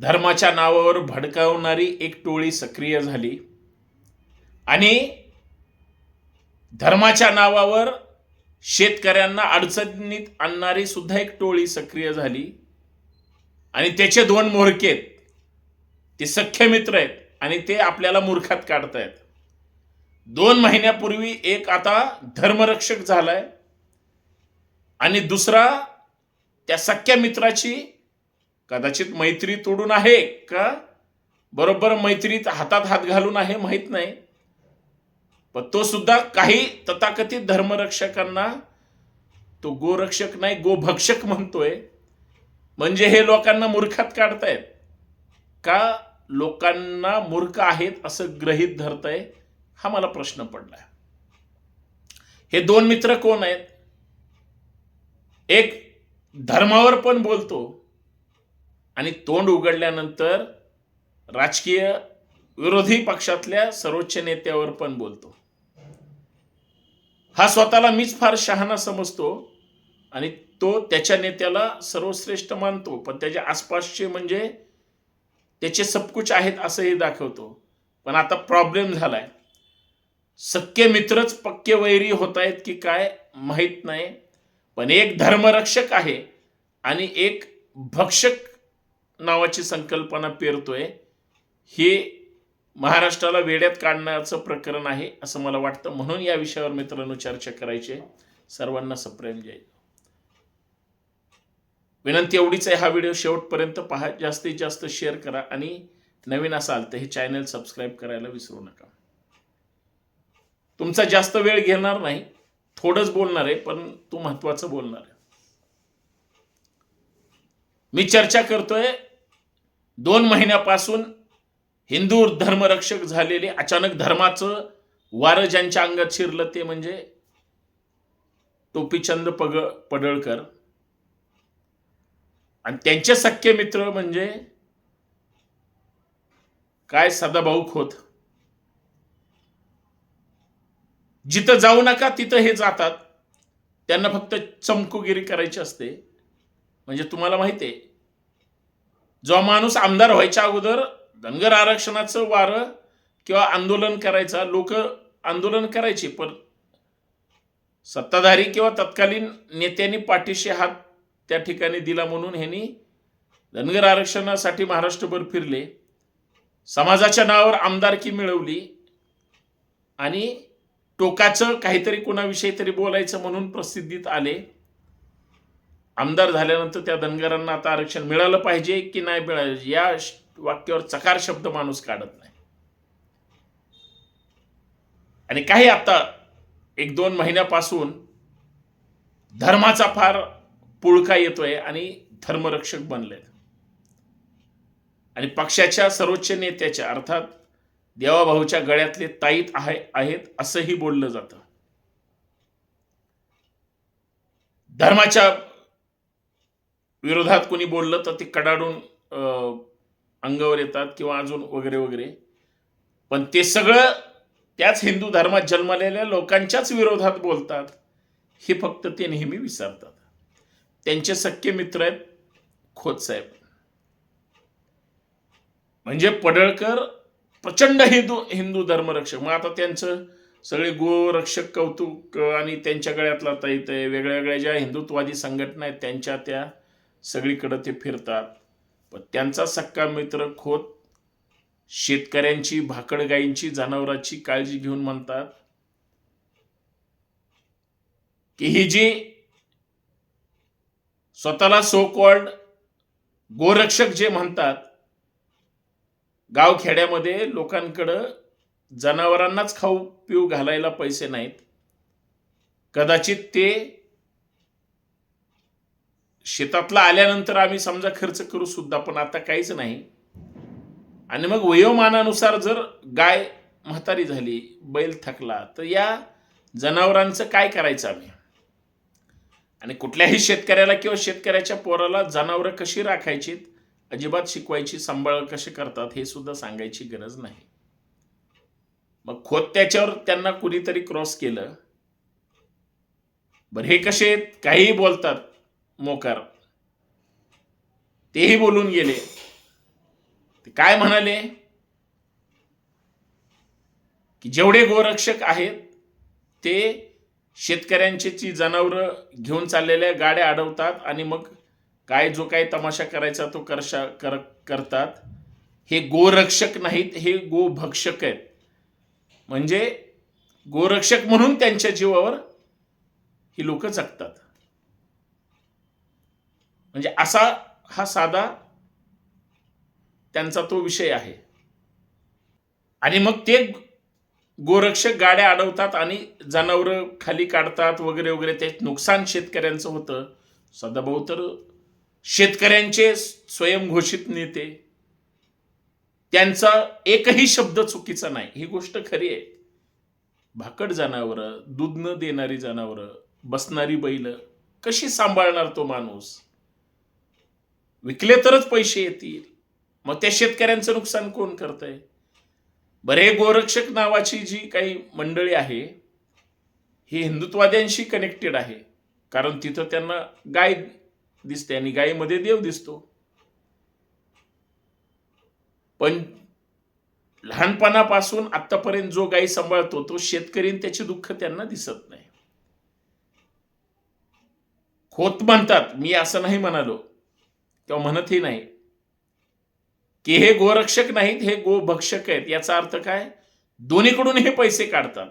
धर्माच्या नावावर भडकावणारी एक टोळी सक्रिय झाली. आणि धर्माच्या नावावर शेतकऱ्यांना अडचणीत आणणारी सुद्धा एक टोळी सक्रिय झाली. आणि त्याचे दोन मोहरके आहेत. ते सख्य मित्र आहेत आणि ते आपल्याला मूर्खात काढतायत. दोन महिन्यापूर्वी एक आता धर्मरक्षक झालाय. आणि दुसरा त्या सख्या मित्राची कदाचित मैत्री तोडून आहे का? बरोबर मैत्रीत हातात हात घालून आहे माहीत नाही. पण तो सुद्धा काही तथाकथित धर्मरक्षकांना तो गोरक्षक नाही गोभक्षक म्हणतोय. म्हणजे हे लोकांना मूर्खात काढतायत. का लोकांना मूर्ख आहेत असं ग्रहित धरतय? हा मला प्रश्न पडला हे दोन मित्र कोण आहेत? एक धर्मावर पण बोलतो आणि तोंड उघडल्यानंतर राजकीय विरोधी पक्षातल्या सर्वोच्च नेत्यावर पण बोलतो. हा स्वतःला मीच फार शहाणा समजतो आणि तो त्याच्या नेत्याला सर्वश्रेष्ठ मानतो पण त्याच्या आसपासचे म्हणजे त्याचे सबकुच आहेत असंही दाखवतो. पण आता प्रॉब्लेम झालाय. सक्के मित्रच पक्के वैरी होत आहेत की काय माहीत नाही पण एक धर्मरक्षक आहे आणि एक भक्षक नावाची संकल्पना पेरतोय. हे महाराष्ट्राला वेड्यात काढण्याचं प्रकरण आहे असं मला वाटतं. म्हणून या विषयावर मित्रांनो चर्चा करायची. आहे. सर्वांना सप्रेम जय विनंती एवढीच आहे हा व्हिडिओ शेवटपर्यंत पहा. जास्तीत जास्त शेअर करा आणि नवीन असाल तर हे चॅनल सबस्क्राईब करायला विसरू नका. तुमचा जास्त वेळ घेणार नाही. थोडंच बोलणार आहे पण तू महत्वाचं बोलणार आहे. मी चर्चा करतोय दोन महिन्यापासून हिंदू धर्मरक्षक झालेले अचानक धर्माचं वारं ज्यांच्या अंगात शिरलं ते म्हणजे टोपीचंद पग पडळकर. आणि त्यांचे सख्य मित्र म्हणजे काय सदाभाऊ खोत. जिथं जाऊ नका तिथं हे जातात. त्यांना फक्त चमकुगिरी करायची असते. म्हणजे तुम्हाला माहिती आहे जो माणूस आमदार व्हायच्या अगोदर धनगर आरक्षणाचं वारं किंवा आंदोलन करायचा लोक आंदोलन करायचे पण सत्ताधारी किंवा तत्कालीन नेत्यांनी पाठीशी हात त्या ठिकाणी दिला म्हणून ह्यांनी धनगर आरक्षणासाठी महाराष्ट्रभर फिरले. समाजाच्या नावावर आमदारकी मिळवली आणि टोकाचं काहीतरी कोणाविषयी तरी बोलायचं म्हणून प्रसिद्धीत आले. आमदार झाल्यानंतर त्या धनगरांना आता आरक्षण मिळालं पाहिजे की नाही मिळालं? या वाक्यावर चकार शब्द माणूस काढत नाही. आणि काही आता एक दोन महिन्यापासून धर्माचा फार पुळका येतोय आणि धर्मरक्षक बनले आणि पक्षाच्या सर्वोच्च नेत्याच्या अर्थात देवाभाऊच्या गळ्यातले ताईत आहे आहेत असंही बोललं जातं. धर्माच्या विरोधात कोणी बोललं तर ते कडाडून अंगावर येतात किंवा अजून वगैरे वगैरे. पण ते सगळं त्याच हिंदू धर्मात जन्मलेल्या लोकांच्याच विरोधात बोलतात. हे फक्त ते नेहमी विसरतात. त्यांचे सख्खे मित्र आहेत खोतसाहेब म्हणजे पडळकर प्रचंड हिंदू हिंदू धर्मरक्षक. मग आता त्यांचं सगळे गोरक्षक कौतुक आणि त्यांच्या गळ्यातला ताईत आहे. वेगळ्या वेगळ्या ज्या हिंदुत्ववादी संघटना आहेत त्यांच्या त्या सगळीकडं ते फिरतात. पण त्यांचा सक्का मित्र खोत शेतकऱ्यांची भाकड गायींची जनावरांची काळजी घेऊन म्हणतात की ही जी स्वतःला सो कॉल्ड गोरक्षक जे म्हणतात गावखेड्यामध्ये लोकांकडं जनावरांनाच खाऊ पिऊ घालायला पैसे नाहीत. कदाचित ते शेतातला आल्यानंतर आम्ही समजा खर्च करू सुद्धा पण आता काहीच नाही. आणि मग वयोमानानुसार जर गाय म्हातारी झाली बैल थकला तर या जनावरांचं काय करायचं आम्ही? आणि कुठल्याही शेतकऱ्याला किंवा शेतकऱ्याच्या पोराला जनावरं कशी राखायची अजिबात शिकवायची सांभाळ कसे करतात हे सुद्धा सांगायची गरज नाही. मग खोत त्याच्यावर त्यांना कुणीतरी क्रॉस केलं. बरं हे कसे आहेत? काहीही बोलतात. मोकार. तेही बोलून गेले. ते काय म्हणाले? की जेवढे गोरक्षक आहेत ते शेतकऱ्यांची जी जनावरं घेऊन चाललेल्या गाड्या अडवतात आणि मग काय जो काही तमाशा करायचा तो करशा कर करतात. हे गोरक्षक नाहीत हे गोभक्षक आहेत. म्हणजे गोरक्षक म्हणून त्यांच्या जीवावर ही लोक जगतात. म्हणजे असा हा साधा त्यांचा तो विषय आहे. आणि मग ते गोरक्षक गाड्या अडवतात आणि जनावरं खाली काढतात वगैरे वगैरे. ते नुकसान शेतकऱ्यांचं होतं. सदाभाऊ तर शेतकऱ्यांचे स्वयंघोषित नेते. त्यांचा एकही शब्द चुकीचा नाही. ही गोष्ट खरी आहे. भाकड जनावरं दूध न देणारी जनावरं बसणारी बैल कशी सांभाळणार तो माणूस? विकले तरच पैसे येतील. मग त्या शेतकऱ्यांचं नुकसान कोण करतंय? बरे गोरक्षक नावाची जी काही मंडळी आहे ही हिंदुत्वाद्यांशी कनेक्टेड आहे. कारण तिथं त्यांना गाय दिसते आणि गायीमध्ये देव दिसतो. पण लहानपणापासून आतापर्यंत जो गायी सांभाळतो तो शेतकरी त्याचे दुःख त्यांना दिसत नाही. खोत म्हणतात मी असं नाही म्हणालो. किंवा म्हणतही नाही. की हे गोरक्षक नाहीत हे गोभक्षक आहेत. याचा अर्थ काय? दोन्हीकडून हे पैसे काढतात.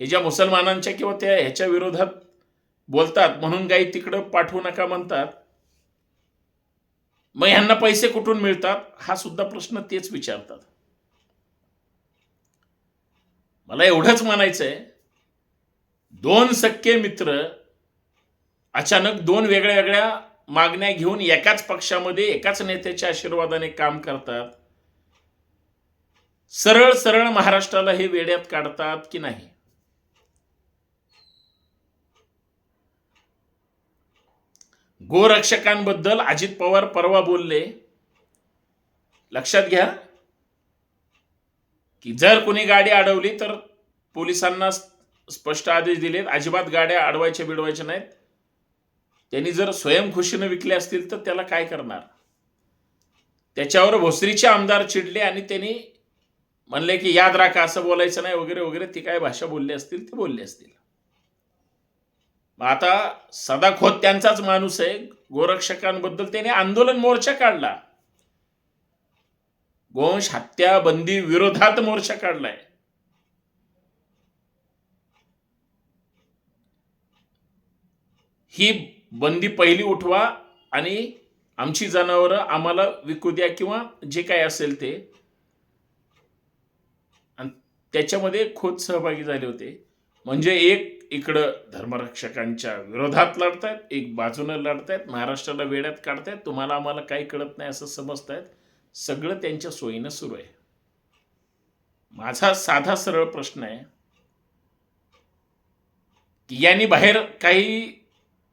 हे ज्या मुसलमानांच्या किंवा त्या ह्याच्या विरोधात बोलतात म्हणून गाई तिकडं पाठवू नका म्हणतात. मग ह्यांना पैसे कुठून मिळतात? हा सुद्धा प्रश्न तेच विचारतात. मला एवढंच म्हणायचंय दोन सख्खे मित्र अचानक दोन वेगळ्या वेगळ्या मागण्या घेऊन एकाच पक्षामध्ये एकाच नेत्याच्या आशीर्वादाने काम करतात. सरळ सरळ महाराष्ट्राला हे वेड्यात काढतात की नाही? गोरक्षकांबद्दल अजित पवार परवा बोलले. लक्षात घ्या. की जर कोणी गाडी अडवली तर पोलिसांना स्पष्ट आदेश दिलेत. अजिबात गाड्या अडवायच्या बिडवायच्या नाहीत. त्यांनी जर स्वयंखुशीनं विकले असतील तर त्याला काय करणार? त्याच्यावर भोसरीचे आमदार चिडले आणि त्यांनी म्हणले की याद राखा असं बोलायचं नाही वगैरे वगैरे ती काय भाषा बोलली असतील ते बोलले असतील. मग आता सदाखोत त्यांचाच माणूस आहे. गोरक्षकांबद्दल त्याने आंदोलन मोर्चा काढला. गोंश हत्या बंदी विरोधात मोर्चा काढलाय. ही बंदी पहिली उठवा आणि आमची जनावरं आम्हाला विकू द्या किंवा जे काय असेल ते. आणि त्याच्यामध्ये खोत सहभागी झाले होते. म्हणजे एक इकडं धर्मरक्षकांच्या विरोधात लढतायत एक बाजूनं लढतायत महाराष्ट्राला वेड्यात काढतायत. तुम्हाला आम्हाला काही कळत नाही असं समजतायत. सगळं त्यांच्या सोयीनं सुरू आहे. माझा साधा सरळ प्रश्न आहे की यांनी बाहेर काही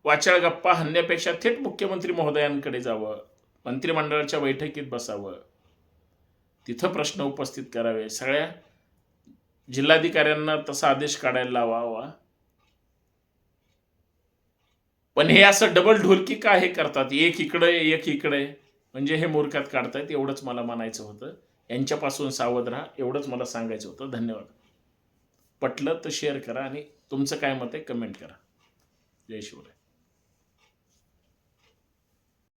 वाचाळ गप्पा हणण्यापेक्षा थेट मुख्यमंत्री महोदयांकडे जावं मंत्रिमंडळाच्या बैठकीत बसावं. तिथं प्रश्न उपस्थित करावे. सगळ्या जिल्हाधिकाऱ्यांना तसा आदेश काढायला लावावा. पण हे असं डबल ढोलकी का हे करतात? एक इकडे एक इकडे. म्हणजे हे मूर्खात काढतायत एवढंच मला म्हणायचं होतं. यांच्यापासून सावध राहा एवढंच मला सांगायचं होतं. धन्यवाद. पटलं तर शेअर करा आणि तुमचं काय मत आहे कमेंट करा. जय शिवराय.